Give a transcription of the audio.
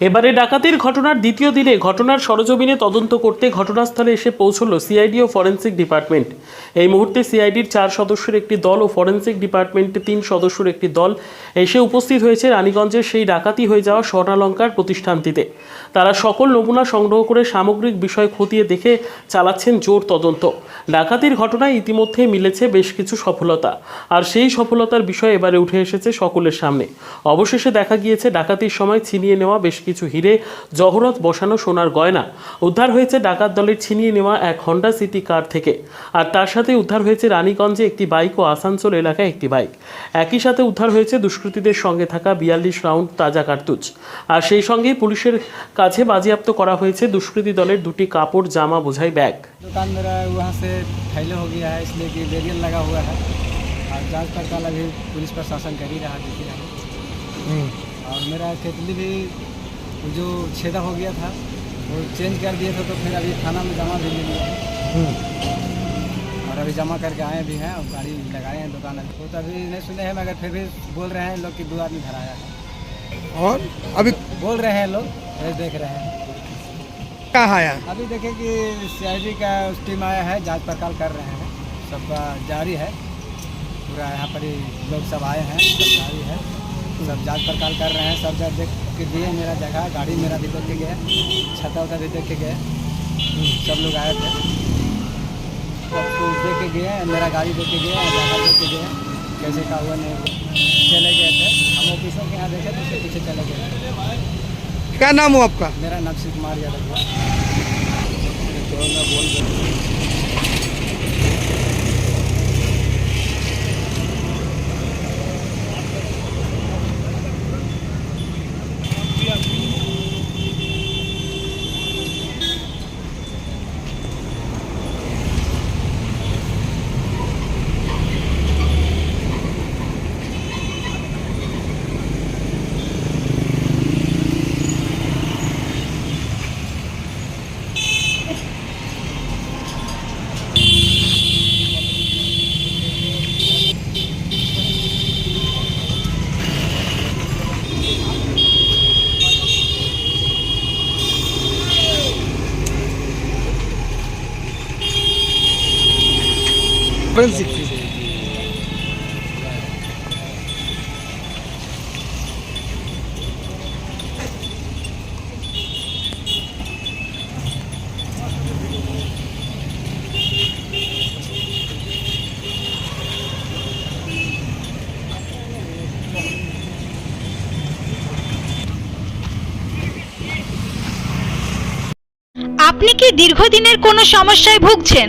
এবারে ডাকাতির ঘটনার দ্বিতীয় দিনে ঘটনার সরজমিনে তদন্ত করতে ঘটনাস্থলে এসে পৌঁছল সিআইডি ও ফরেন্সিক ডিপার্টমেন্ট। এই মুহূর্তে সিআইডির চার সদস্যের একটি দল ও ফরেন্সিক ডিপার্টমেন্টের তিন সদস্যের একটি দল এসে উপস্থিত হয়েছে রানীগঞ্জের সেই ডাকাতি হয়ে যাওয়া স্বর্ণালঙ্কার প্রতিষ্ঠানটিতে। তারা সকল নমুনা সংগ্রহ করে সামগ্রিক বিষয় খতিয়ে দেখে চালাচ্ছেন জোর তদন্ত। ডাকাতির ঘটনায় ইতিমধ্যে মিলেছে বেশ কিছু সফলতা। আর সেই সফলতার বিষয় এবারে উঠে এসেছে সকলের সামনে। অবশেষে দেখা গিয়েছে, ডাকাতির সময় ছিনিয়ে নেওয়া বেশ কিছু হিরে জহরত বসানো সোনার গয়না উদ্ধার হয়েছে ডাকাত দলের ছিনিয়ে নেওয়া এক হন্ডা সিটি কার থেকে আর তার সাথে উদ্ধার হয়েছে রানীগঞ্জে একটি বাইক ও আসানসোল এলাকায় একটি বাইক একই সাথে উদ্ধার হয়েছে দুষ্কৃতীদের সঙ্গে থাকা বিয়াল্লিশ রাউন্ড তাজা কার্তুজ আর সেই সঙ্গে পুলিশের কাছে বাজেয়াপ্ত করা হয়েছে দুষ্কৃতী দলের দুটি কাপড় জামা বোঝাই ব্যাগ दुकान मेरा वहाँ से फैले हो गया है इसलिए कि बैरियर लगा हुआ है और जांच पड़ताल अभी पुलिस प्रशासन कर ही रहा देखिए हम और मेरा केतली भी वो जो छेदा हो गया था वो चेंज कर दिए थे तो फिर अभी थाना में जमा भी ले लिया और अभी जमा करके आए भी हैं और गाड़ी लगाए हैं दुकान में। तो अभी नहीं सुने हैं मगर फिर भी बोल रहे हैं लोग कि दो आदमी धराया है। और अभी बोल रहे हैं लोग देख रहे हैं। क्या आया? अभी देखें कि सीआईडी का उस टीम आया है जाँच पड़ताल कर रहे हैं। सबका जारी है। पूरा यहाँ पर ही लोग सब आए हैं सब जारी है। सब जाँच पड़ताल कर रहे हैं सब देख के दिए मेरा जगह गाड़ी मेरा भी देख के गए छता उता भी देख के गए सब लोग आए थे। सब कुछ देख के गए मेरा गाड़ी देख के गए जगह देख के गए कैसे का हुआ नहीं हुआ। चले गए थे। हम ऑफिसों के यहाँ देखे तो उसके पीछे चले गए। क्या नाम हो आपका? मेरा नाम शिव कुमार यादव हुआ। तो मैं बोल रहा আপনি কি দীর্ঘদিনের কোনো সমস্যায় ভুগছেন?